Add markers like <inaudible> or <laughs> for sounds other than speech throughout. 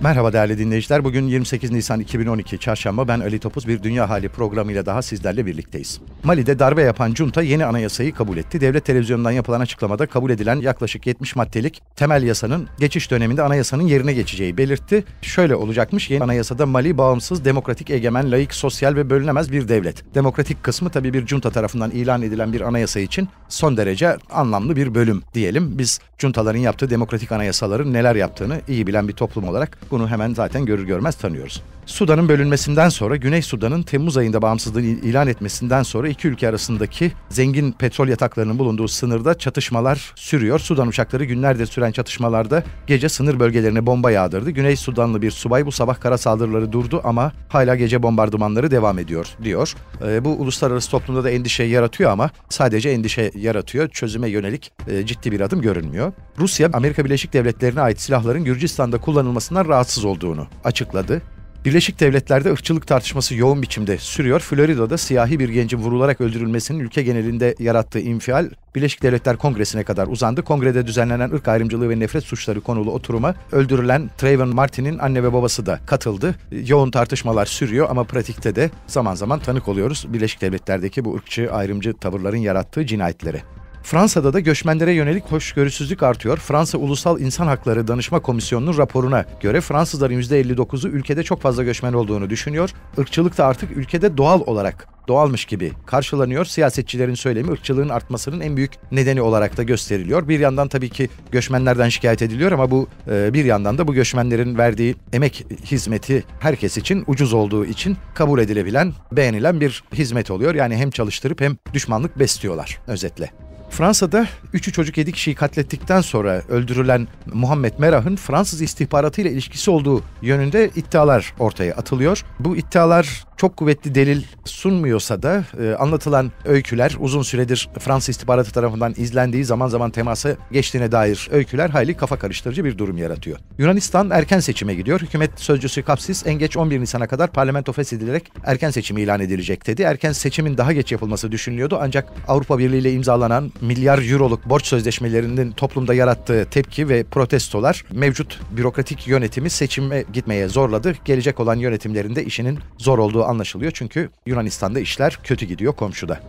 Merhaba değerli dinleyiciler. Bugün 28 Nisan 2012 Çarşamba. Ben Ali Topuz bir Dünya Hali programıyla daha sizlerle birlikteyiz. Mali'de darbe yapan junta yeni anayasayı kabul etti. Devlet televizyonundan yapılan açıklamada kabul edilen yaklaşık 70 maddelik temel yasanın geçiş döneminde anayasanın yerine geçeceği belirtti. Şöyle olacakmış. Yeni anayasada Mali bağımsız, demokratik, egemen, layık, sosyal ve bölünemez bir devlet. Demokratik kısmı tabii bir junta tarafından ilan edilen bir anayasa için son derece anlamlı bir bölüm diyelim. Biz juntaların yaptığı demokratik anayasaların neler yaptığını iyi bilen bir toplum olarak bunu hemen zaten görür görmez tanıyoruz. Sudan'ın bölünmesinden sonra Güney Sudan'ın Temmuz ayında bağımsızlığını ilan etmesinden sonra iki ülke arasındaki zengin petrol yataklarının bulunduğu sınırda çatışmalar sürüyor. Sudan uçakları günlerdir süren çatışmalarda gece sınır bölgelerine bomba yağdırdı. Güney Sudanlı bir subay bu sabah kara saldırıları durdu ama hala gece bombardımanları devam ediyor diyor. E, bu uluslararası toplumda da endişe yaratıyor ama sadece endişe yaratıyor. Çözüme yönelik e, ciddi bir adım görünmüyor. Rusya Amerika Birleşik Devletleri'ne ait silahların Gürcistan'da kullanılmasından rahatsız olduğunu açıkladı. Birleşik Devletler'de ırkçılık tartışması yoğun biçimde sürüyor. Florida'da siyahi bir gencin vurularak öldürülmesinin ülke genelinde yarattığı infial Birleşik Devletler Kongresi'ne kadar uzandı. Kongrede düzenlenen ırk ayrımcılığı ve nefret suçları konulu oturuma öldürülen Trayvon Martin'in anne ve babası da katıldı. Yoğun tartışmalar sürüyor ama pratikte de zaman zaman tanık oluyoruz Birleşik Devletler'deki bu ırkçı ayrımcı tavırların yarattığı cinayetlere. Fransa'da da göçmenlere yönelik hoşgörüsüzlük artıyor. Fransa Ulusal İnsan Hakları Danışma Komisyonu'nun raporuna göre Fransızların %59'u ülkede çok fazla göçmen olduğunu düşünüyor. Irkçılık da artık ülkede doğal olarak doğalmış gibi karşılanıyor. Siyasetçilerin söylemi ırkçılığın artmasının en büyük nedeni olarak da gösteriliyor. Bir yandan tabii ki göçmenlerden şikayet ediliyor ama bu e, bir yandan da bu göçmenlerin verdiği emek hizmeti herkes için ucuz olduğu için kabul edilebilen, beğenilen bir hizmet oluyor. Yani hem çalıştırıp hem düşmanlık besliyorlar özetle. Fransa'da 3'ü çocuk 7 kişiyi katlettikten sonra öldürülen Muhammed Merah'ın Fransız istihbaratıyla ilişkisi olduğu yönünde iddialar ortaya atılıyor. Bu iddialar çok kuvvetli delil sunmuyorsa da e, anlatılan öyküler uzun süredir Fransız istihbaratı tarafından izlendiği zaman zaman temasa geçtiğine dair öyküler hayli kafa karıştırıcı bir durum yaratıyor. Yunanistan erken seçime gidiyor. Hükümet sözcüsü Kapsis en geç 11 Nisan'a kadar parlamento feshedilerek erken seçimi ilan edilecek dedi. Erken seçimin daha geç yapılması düşünülüyordu ancak Avrupa Birliği ile imzalanan milyar euroluk borç sözleşmelerinin toplumda yarattığı tepki ve protestolar mevcut bürokratik yönetimi seçime gitmeye zorladı. Gelecek olan yönetimlerinde işinin zor olduğu anlaşılıyor çünkü Yunanistan'da işler kötü gidiyor komşuda.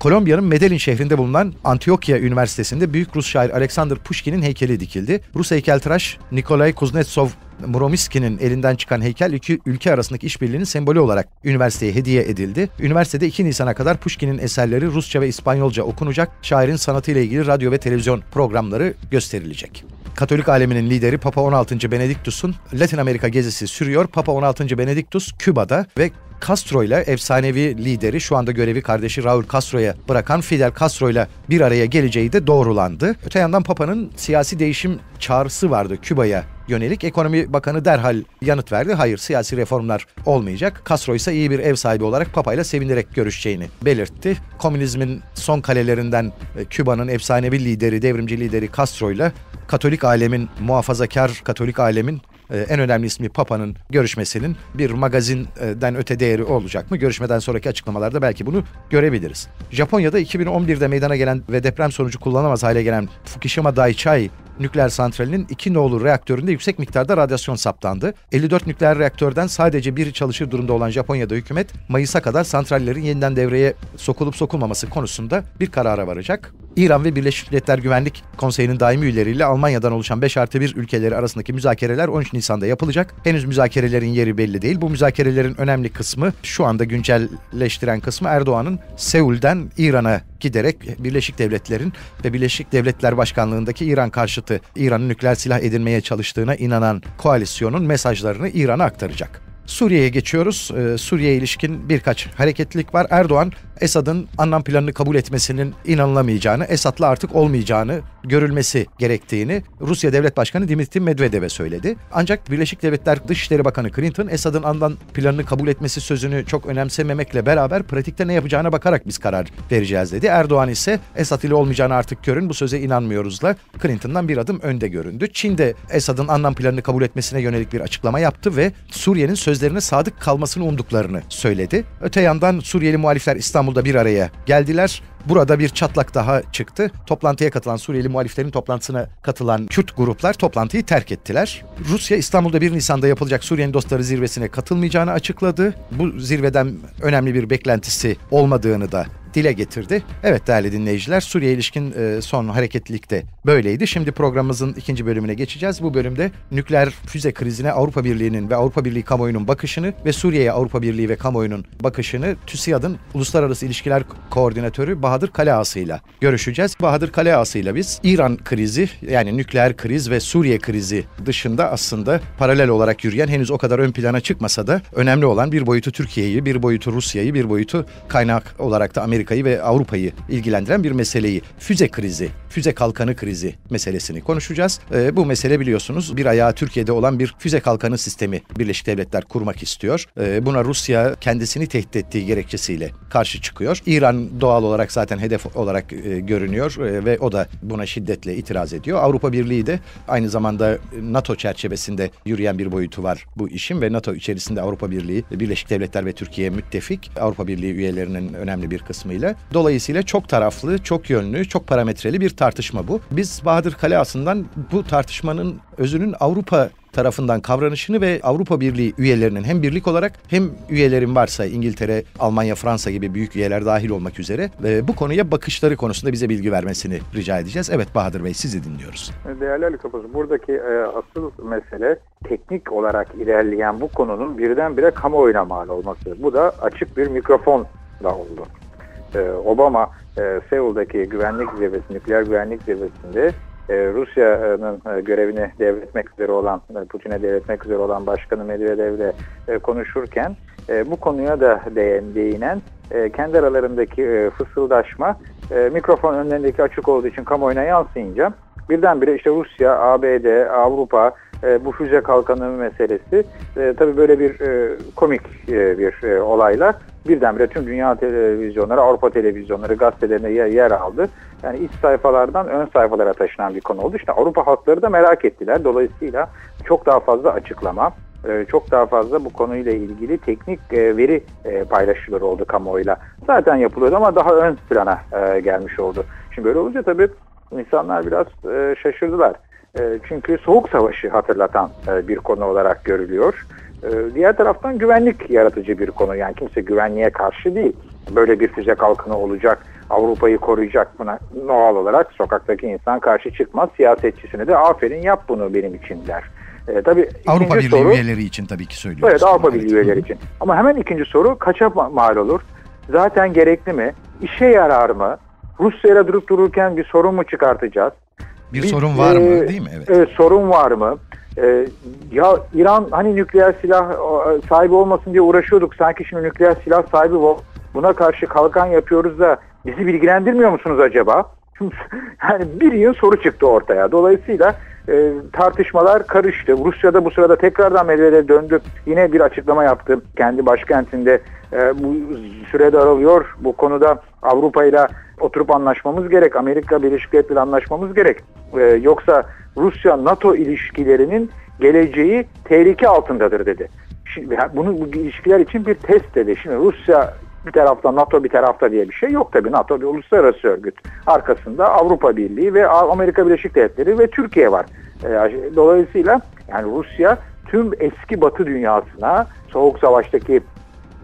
Kolombiya'nın Medellin şehrinde bulunan Antioquia Üniversitesi'nde büyük Rus şair Alexander Pushkin'in heykeli dikildi. Rus heykeltıraş Nikolay Kuznetsov Muromiski'nin elinden çıkan heykel iki ülke arasındaki işbirliğinin sembolü olarak üniversiteye hediye edildi. Üniversitede 2 Nisan'a kadar Pushkin'in eserleri Rusça ve İspanyolca okunacak. Şairin sanatıyla ilgili radyo ve televizyon programları gösterilecek. Katolik aleminin lideri Papa 16. Benediktus'un Latin Amerika gezisi sürüyor. Papa 16. Benediktus Küba'da ve Castro ile efsanevi lideri şu anda görevi kardeşi Raul Castro'ya bırakan Fidel Castro ile bir araya geleceği de doğrulandı. Öte yandan Papa'nın siyasi değişim çağrısı vardı Küba'ya yönelik. Ekonomi Bakanı derhal yanıt verdi. Hayır siyasi reformlar olmayacak. Castro ise iyi bir ev sahibi olarak Papa ile sevinerek görüşeceğini belirtti. Komünizmin son kalelerinden e, Küba'nın efsanevi lideri, devrimci lideri Castro ile Katolik alemin, muhafazakar Katolik alemin e, en önemli ismi Papa'nın görüşmesinin bir magazinden öte değeri olacak mı? Görüşmeden sonraki açıklamalarda belki bunu görebiliriz. Japonya'da 2011'de meydana gelen ve deprem sonucu kullanamaz hale gelen Fukushima Daiichi nükleer santralinin iki nolu reaktöründe yüksek miktarda radyasyon saptandı. 54 nükleer reaktörden sadece biri çalışır durumda olan Japonya'da hükümet Mayıs'a kadar santrallerin yeniden devreye sokulup sokulmaması konusunda bir karara varacak. İran ve Birleşik Milletler Güvenlik Konseyi'nin daimi üyeleriyle Almanya'dan oluşan 5 artı 1 ülkeleri arasındaki müzakereler 13 Nisan'da yapılacak. Henüz müzakerelerin yeri belli değil. Bu müzakerelerin önemli kısmı, şu anda güncelleştiren kısmı Erdoğan'ın Seul'den İran'a giderek Birleşik Devletler'in ve Birleşik Devletler Başkanlığındaki İran karşıtı İran'ın nükleer silah edinmeye çalıştığına inanan koalisyonun mesajlarını İran'a aktaracak. Suriye'ye geçiyoruz. Ee, Suriye'ye ilişkin birkaç hareketlilik var. Erdoğan Esad'ın anlam planını kabul etmesinin inanılamayacağını, Esad'la artık olmayacağını görülmesi gerektiğini Rusya Devlet Başkanı Dimitri Medvedev'e söyledi. Ancak Birleşik Devletler Dışişleri Bakanı Clinton Esad'ın anlam planını kabul etmesi sözünü çok önemsememekle beraber pratikte ne yapacağına bakarak biz karar vereceğiz dedi. Erdoğan ise Esad ile olmayacağını artık görün bu söze inanmıyoruzla Clinton'dan bir adım önde göründü. Çin de Esad'ın anlam planını kabul etmesine yönelik bir açıklama yaptı ve Suriye'nin söz sözlerine sadık kalmasını umduklarını söyledi. Öte yandan Suriyeli muhalifler İstanbul'da bir araya geldiler. Burada bir çatlak daha çıktı. Toplantıya katılan Suriyeli muhaliflerin toplantısına katılan Kürt gruplar toplantıyı terk ettiler. Rusya İstanbul'da 1 Nisan'da yapılacak Suriye'nin dostları zirvesine katılmayacağını açıkladı. Bu zirveden önemli bir beklentisi olmadığını da dile getirdi. Evet değerli dinleyiciler Suriye ilişkin e, son hareketlilik de böyleydi. Şimdi programımızın ikinci bölümüne geçeceğiz. Bu bölümde nükleer füze krizine Avrupa Birliği'nin ve Avrupa Birliği kamuoyunun bakışını ve Suriye'ye Avrupa Birliği ve kamuoyunun bakışını TÜSİAD'ın Uluslararası İlişkiler Koordinatörü Bahadır Kaleası ile görüşeceğiz. Bahadır Kaleası ile biz İran krizi yani nükleer kriz ve Suriye krizi dışında aslında paralel olarak yürüyen henüz o kadar ön plana çıkmasa da önemli olan bir boyutu Türkiye'yi, bir boyutu Rusya'yı, bir boyutu kaynak olarak da Amerika Amerika'yı ve Avrupa'yı ilgilendiren bir meseleyi, füze krizi, füze kalkanı krizi meselesini konuşacağız. E, bu mesele biliyorsunuz bir ayağı Türkiye'de olan bir füze kalkanı sistemi Birleşik Devletler kurmak istiyor. E, buna Rusya kendisini tehdit ettiği gerekçesiyle karşı çıkıyor. İran doğal olarak zaten hedef olarak e, görünüyor e, ve o da buna şiddetle itiraz ediyor. Avrupa Birliği de aynı zamanda NATO çerçevesinde yürüyen bir boyutu var bu işin ve NATO içerisinde Avrupa Birliği, Birleşik Devletler ve Türkiye müttefik. Avrupa Birliği üyelerinin önemli bir kısmı kısmıyla. Dolayısıyla çok taraflı, çok yönlü, çok parametreli bir tartışma bu. Biz Bahadır Kaleası'ndan bu tartışmanın özünün Avrupa tarafından kavranışını ve Avrupa Birliği üyelerinin hem birlik olarak hem üyelerin varsa İngiltere, Almanya, Fransa gibi büyük üyeler dahil olmak üzere e, bu konuya bakışları konusunda bize bilgi vermesini rica edeceğiz. Evet Bahadır Bey sizi dinliyoruz. Değerli Ali Topuz, buradaki e, asıl mesele teknik olarak ilerleyen bu konunun birdenbire kamuoyuna mal olması. Bu da açık bir mikrofonla oldu. E, Obama e, güvenlik zirvesi, nükleer güvenlik zirvesinde e, Rusya'nın görevini devretmek üzere olan, Putin'e devretmek üzere olan Başkanı Medvedev'le konuşurken bu konuya da değinen kendi aralarındaki fısıldaşma mikrofon önlerindeki açık olduğu için kamuoyuna yansıyınca birdenbire işte Rusya, ABD, Avrupa bu füze kalkanı meselesi tabii böyle bir komik bir olayla birdenbire tüm dünya televizyonları, Avrupa televizyonları, gazetelerine yer, aldı. Yani iç sayfalardan ön sayfalara taşınan bir konu oldu. İşte Avrupa halkları da merak ettiler. Dolayısıyla çok daha fazla açıklama, e, çok daha fazla bu konuyla ilgili teknik e, veri e, paylaşımları oldu kamuoyuyla. Zaten yapılıyordu ama daha ön plana gelmiş oldu. Şimdi böyle olunca tabii insanlar biraz şaşırdılar. Çünkü Soğuk Savaşı hatırlatan bir konu olarak görülüyor. Ee, diğer taraftan güvenlik yaratıcı bir konu. Yani kimse güvenliğe karşı değil. Böyle bir füze kalkını olacak, Avrupa'yı koruyacak buna doğal olarak sokaktaki insan karşı çıkmaz. Siyasetçisine de aferin yap bunu benim için der. Ee, tabii Avrupa Birliği soru, üyeleri için tabii ki söylüyoruz. Evet Avrupa Birliği üyeleri için. Ama hemen ikinci soru kaça mal olur? Zaten gerekli mi? İşe yarar mı? Rusya'yla durup dururken bir sorun mu çıkartacağız? Bir, bir sorun var e, mı değil mi? Evet. evet. Sorun var mı? Ee, ya İran hani nükleer silah sahibi olmasın diye uğraşıyorduk. Sanki şimdi nükleer silah sahibi buna karşı kalkan yapıyoruz da bizi bilgilendirmiyor musunuz acaba? <laughs> yani bir yıl soru çıktı ortaya. Dolayısıyla e, tartışmalar karıştı. Rusya'da bu sırada tekrardan Medvedev döndü. Yine bir açıklama yaptı. Kendi başkentinde e, bu süre daralıyor. Bu konuda Avrupa ile oturup anlaşmamız gerek. Amerika Birleşik Devletleri anlaşmamız gerek. E, yoksa Rusya-NATO ilişkilerinin geleceği tehlike altındadır dedi. Şimdi bunu bu ilişkiler için bir test dedi. Şimdi Rusya bir tarafta NATO bir tarafta diye bir şey yok tabii. NATO bir uluslararası örgüt. Arkasında Avrupa Birliği ve Amerika Birleşik Devletleri ve Türkiye var. E, dolayısıyla yani Rusya tüm eski Batı dünyasına Soğuk Savaş'taki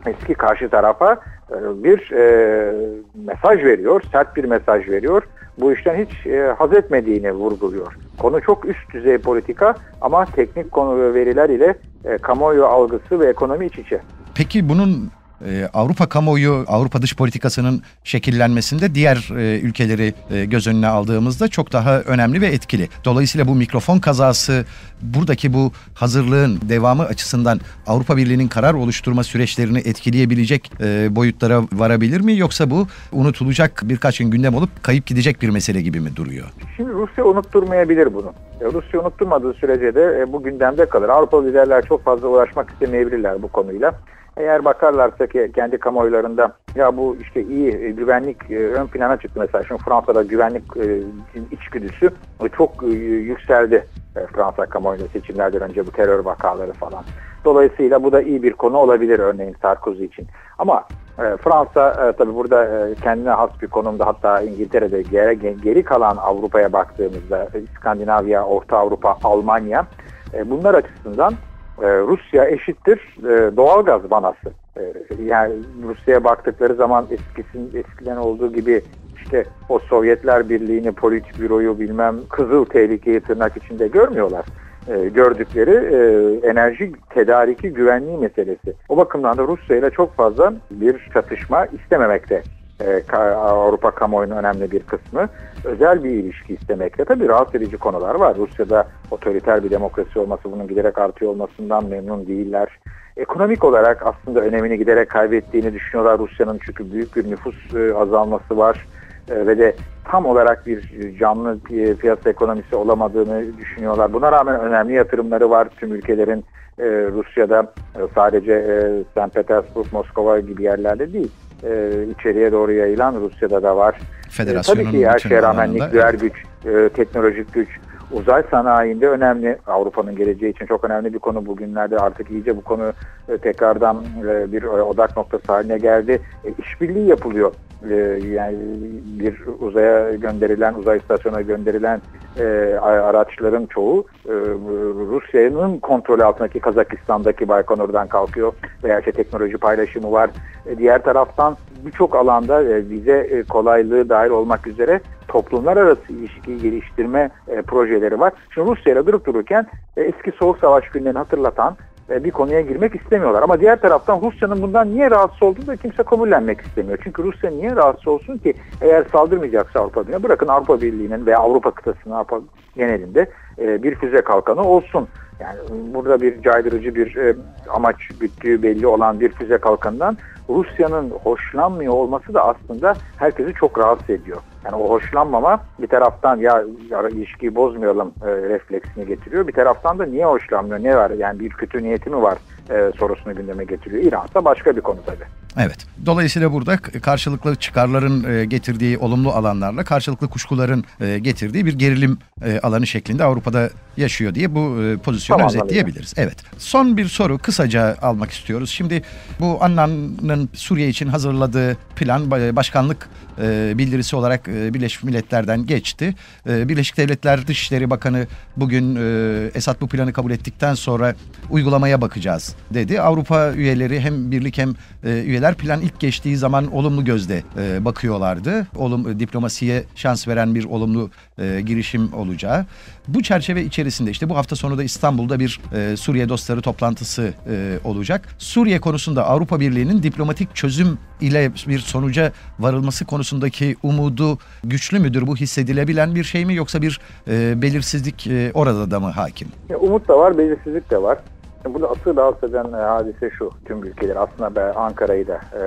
eski karşı tarafa bir e, mesaj veriyor, sert bir mesaj veriyor. Bu işten hiç e, haz etmediğini vurguluyor. Konu çok üst düzey politika ama teknik konu ve veriler ile e, kamuoyu algısı ve ekonomi iç içe. Peki bunun ee, Avrupa kamuoyu, Avrupa dış politikasının şekillenmesinde diğer e, ülkeleri e, göz önüne aldığımızda çok daha önemli ve etkili. Dolayısıyla bu mikrofon kazası buradaki bu hazırlığın devamı açısından Avrupa Birliği'nin karar oluşturma süreçlerini etkileyebilecek e, boyutlara varabilir mi? Yoksa bu unutulacak birkaç gün gündem olup kayıp gidecek bir mesele gibi mi duruyor? Şimdi Rusya unutturmayabilir bunu. Rusya unutturmadığı sürece de bu gündemde kalır. Avrupa liderler çok fazla uğraşmak istemeyebilirler bu konuyla. Eğer bakarlarsa ki kendi kamuoylarında ya bu işte iyi e, güvenlik e, ön plana çıktı mesela. Şimdi Fransa'da güvenlik e, içgüdüsü çok yükseldi Fransa kamuoyunda seçimlerden önce bu terör vakaları falan. Dolayısıyla bu da iyi bir konu olabilir örneğin Sarkozy için. Ama Fransa tabi burada kendine has bir konumda hatta İngiltere'de geri, geri kalan Avrupa'ya baktığımızda İskandinavya, Orta Avrupa, Almanya bunlar açısından e, Rusya eşittir e, doğalgaz banası. E, yani Rusya'ya baktıkları zaman eskisin, eskiden olduğu gibi işte o Sovyetler Birliği'ni, politbüroyu bilmem kızıl tehlikeyi tırnak içinde görmüyorlar. E, gördükleri enerji tedariki güvenliği meselesi. O bakımdan da Rusya ile çok fazla bir çatışma istememekte. E, Avrupa kamuoyunun önemli bir kısmı özel bir ilişki istemekte. Tabii rahatsız edici konular var. Rusya'da otoriter bir demokrasi olması, bunun giderek artıyor olmasından memnun değiller. Ekonomik olarak aslında önemini giderek kaybettiğini düşünüyorlar Rusya'nın çünkü büyük bir nüfus e, azalması var e, ve de tam olarak bir canlı piyasa ekonomisi olamadığını düşünüyorlar. Buna rağmen önemli yatırımları var tüm ülkelerin Rusya'da sadece St. Petersburg, Moskova gibi yerlerde değil. İçeriye doğru yayılan Rusya'da da var. Federasyonun tabii ki her şeye rağmen nükleer evet. güç, teknolojik güç, uzay sanayinde önemli Avrupa'nın geleceği için çok önemli bir konu bugünlerde artık iyice bu konu e, tekrardan e, bir odak noktası haline geldi. E, işbirliği yapılıyor. Yani bir uzaya gönderilen, uzay istasyonuna gönderilen araçların çoğu Rusya'nın kontrolü altındaki Kazakistan'daki Baykonur'dan kalkıyor veya işte teknoloji paylaşımı var. Diğer taraftan birçok alanda vize kolaylığı dahil olmak üzere toplumlar arası ilişkiyi geliştirme e, projeleri var. Şimdi Rusya ile durup dururken e, eski Soğuk Savaş günlerini hatırlatan e, bir konuya girmek istemiyorlar. Ama diğer taraftan Rusya'nın bundan niye rahatsız olduğunu da kimse kabullenmek istemiyor. Çünkü Rusya niye rahatsız olsun ki eğer saldırmayacaksa Avrupa Birliği'ne bırakın Avrupa Birliği'nin veya Avrupa kıtasının Avrupa genelinde e, bir füze kalkanı olsun. Yani burada bir caydırıcı bir e, amaç güttüğü belli olan bir füze kalkanından Rusya'nın hoşlanmıyor olması da aslında herkesi çok rahatsız ediyor. Yani o hoşlanmama bir taraftan ya, ya ilişkiyi bozmayalım e, refleksini getiriyor. Bir taraftan da niye hoşlanmıyor, ne var yani bir kötü niyeti mi var e, sorusunu gündeme getiriyor. İran ise başka bir konu tabii. Evet. Dolayısıyla burada karşılıklı çıkarların e, getirdiği olumlu alanlarla karşılıklı kuşkuların e, getirdiği bir gerilim e, alanı şeklinde Avrupa'da yaşıyor diye bu pozisyonu tamam, özetleyebiliriz. Evet. Son bir soru kısaca almak istiyoruz. Şimdi bu Annan'ın Suriye için hazırladığı plan başkanlık bildirisi olarak Birleşmiş Milletler'den geçti. Birleşik Devletler Dışişleri Bakanı bugün Esad bu planı kabul ettikten sonra uygulamaya bakacağız dedi. Avrupa üyeleri hem birlik hem üyeler ülkeler plan ilk geçtiği zaman olumlu gözde e, bakıyorlardı. Olum diplomasiye şans veren bir olumlu e, girişim olacağı. Bu çerçeve içerisinde işte bu hafta sonu da İstanbul'da bir e, Suriye dostları toplantısı e, olacak. Suriye konusunda Avrupa Birliği'nin diplomatik çözüm ile bir sonuca varılması konusundaki umudu güçlü müdür? Bu hissedilebilen bir şey mi yoksa bir e, belirsizlik e, orada da mı hakim? Umut da var, belirsizlik de var. Burada asıl rahatsız eden e, hadise şu tüm ülkeler aslında Ankara'yı da e,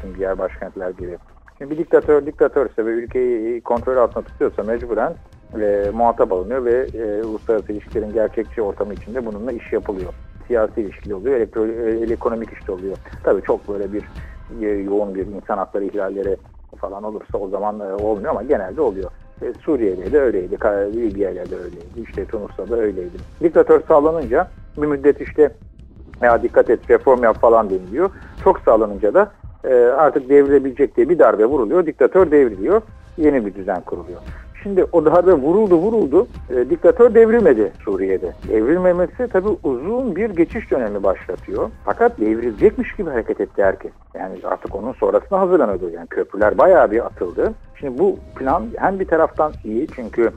tüm diğer başkentler gibi. Şimdi bir diktatör diktatörse ve ülkeyi kontrol altında tutuyorsa mecburen e, muhatap alınıyor ve e, uluslararası ilişkilerin gerçekçi ortamı içinde bununla iş yapılıyor. Siyasi ilişkili oluyor, elektro, e, ekonomik işte oluyor. Tabii çok böyle bir e, yoğun bir insan hakları ihlalleri falan olursa o zaman e, olmuyor ama genelde oluyor. E, Suriye'de de öyleydi, Libya'da de öyleydi, işte Tunus'ta da öyleydi. Diktatör sağlanınca bir müddet işte ya dikkat et reform yap falan deniliyor. Çok sağlanınca da e, artık devrilebilecek diye bir darbe vuruluyor. Diktatör devriliyor. Yeni bir düzen kuruluyor. Şimdi o darbe vuruldu vuruldu. E, diktatör devrilmedi Suriye'de. Devrilmemesi tabii uzun bir geçiş dönemi başlatıyor. Fakat devrilecekmiş gibi hareket etti herkes. Yani artık onun sonrasına hazırlanıyordu. Yani köprüler bayağı bir atıldı. Şimdi bu plan hem bir taraftan iyi çünkü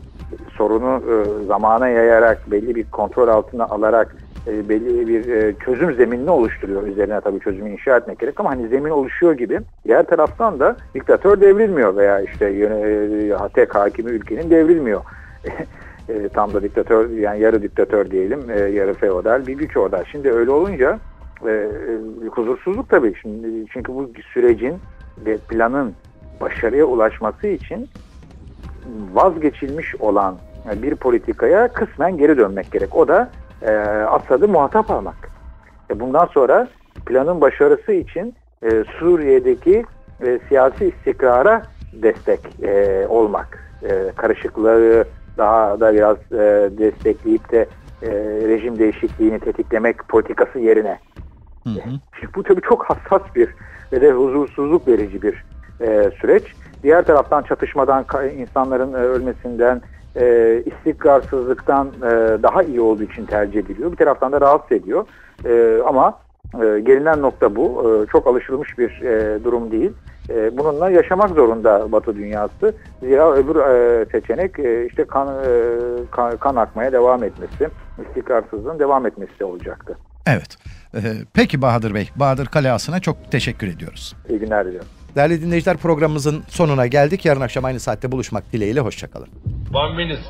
sorunu e, zamana yayarak belli bir kontrol altına alarak e, belli bir e, çözüm zeminini oluşturuyor. Üzerine tabii çözümü inşa etmek gerek ama hani zemin oluşuyor gibi. Diğer taraftan da diktatör devrilmiyor veya işte yöne, tek hakimi ülkenin devrilmiyor. <laughs> e, tam da diktatör yani yarı diktatör diyelim e, yarı feodal bir güç orada. Şimdi öyle olunca e, e, huzursuzluk tabii. Şimdi, çünkü bu sürecin ve planın başarıya ulaşması için vazgeçilmiş olan bir politikaya kısmen geri dönmek gerek. O da e, Asad'ı muhatap almak. E, bundan sonra planın başarısı için e, Suriye'deki e, siyasi istikrara destek e, olmak. E, karışıklığı daha da biraz e, destekleyip de e, rejim değişikliğini tetiklemek politikası yerine. Hı hı. Şimdi bu tabii çok hassas bir ve de huzursuzluk verici bir e, süreç. Diğer taraftan çatışmadan, insanların e, ölmesinden, e, istikrarsızlıktan e, daha iyi olduğu için tercih ediliyor. Bir taraftan da rahatsız ediyor. E, ama e, gelinen nokta bu. E, çok alışılmış bir e, durum değil. E, bununla yaşamak zorunda Batı dünyası. Zira öbür e, seçenek e, işte kan, e, kan, kan akmaya devam etmesi, istikrarsızlığın devam etmesi olacaktı. Evet. Ee, peki Bahadır Bey, Bahadır Kaleası'na çok teşekkür ediyoruz. İyi günler diliyorum. Değerli dinleyiciler programımızın sonuna geldik. Yarın akşam aynı saatte buluşmak dileğiyle. Hoşçakalın. One minute.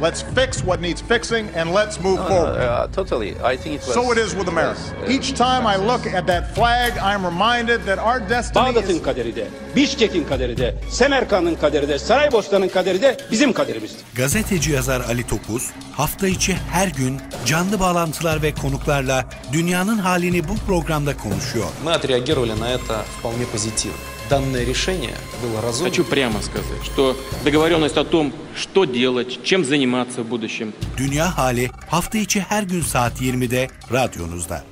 Let's fix what needs fixing and let's move forward. Uh, totally. I think it was. So it is with America. Yes, uh, Each time I look at that flag, I'm reminded that our destiny Bağdat'ın is kaderi de, Bişkek'in kaderi de, Semerkant'ın kaderi de, Saraybosna'nın kaderi de bizim kaderimizdir. Gazeteci yazar Ali Topuz hafta içi her gün canlı bağlantılar ve konuklarla dünyanın halini bu programda konuşuyor. Мы отреагировали на это вполне позитивно. Данное решение было разумным. Хочу прямо сказать, что договоренность о том, что делать, чем заниматься в будущем, Dünya hali hafta içi her gün saat 20'de radyonuzda.